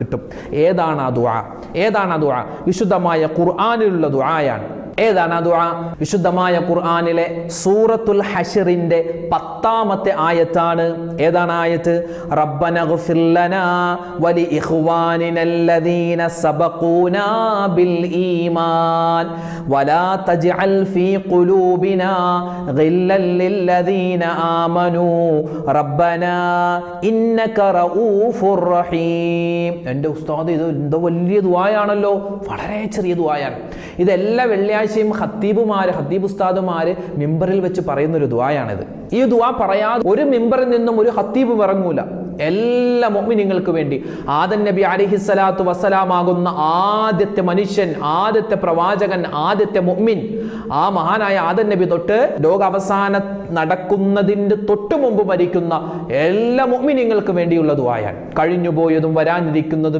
കിട്ടും. ഏതാണ് ആ ദുആ? ഏതാണ് ആ ദുആ? വിശുദ്ധമായ ഖുർആനിലുള്ള ദുആയാണ്. ഏതാണ് ആ ദുആ? വിശുദ്ധമായ ഖുർആനിലെ സൂറത്തുൽ ഹഷറിന്റെ പത്താമത്തെ ആയത്താണ്. ഏതാണ് ആയത്ത്? റബ്ബന ഗഫിർ ലനാ വലി ഇഖ്വാനിനല്ലദീന സബഖൂനാ ബിൽ ഈമാൻ വലാ തജ്അൽ ഫീ ഖുലൂബിനാ ഗില്ലൽ ലില്ലദീന ആമനൂ റബ്ബനാ ഇന്നക റഊഫുർ റഹീം. എന്റെ ഉസ്താദ് ഇത് എന്തോ വലിയ ദുആയാണല്ലോ. വളരെ ചെറിയ ദുആയാണ്. ഇതെല്ലാ വെള്ളിയാഴ്ചയും ഹത്തീബുമാര് ഹത്തീബ് ഉസ്താദുമാര് മിമ്പറിൽ വെച്ച് പറയുന്ന ഒരു ദുവായാണിത് ഈ ദുആ പറയാതെ ഒരു മിമ്പറിൽ നിന്നും ഒരു ഹത്തീബ് ഇറങ്ങൂല. എല്ലാ മോമിനിങ്ങൾക്ക് വേണ്ടി. ആദൻ നബി അലിഹിസ്സലാത്തു വസ്സലാമാകുന്ന ആദ്യത്തെ മനുഷ്യൻ ആദ്യത്തെ പ്രവാചകൻ ആദ്യത്തെ മുഅ്മിൻ. ആ മഹാനായ ആദൻ നബി തൊട്ട് ലോക അവസാന നടക്കുന്നതിന്റെ തൊട്ടു മുമ്പ് മരിക്കുന്ന എല്ലാ മൊമിനിങ്ങൾക്ക് വേണ്ടിയുള്ള ദുആയാണ്. കഴിഞ്ഞുപോയതും വരാനിരിക്കുന്നതും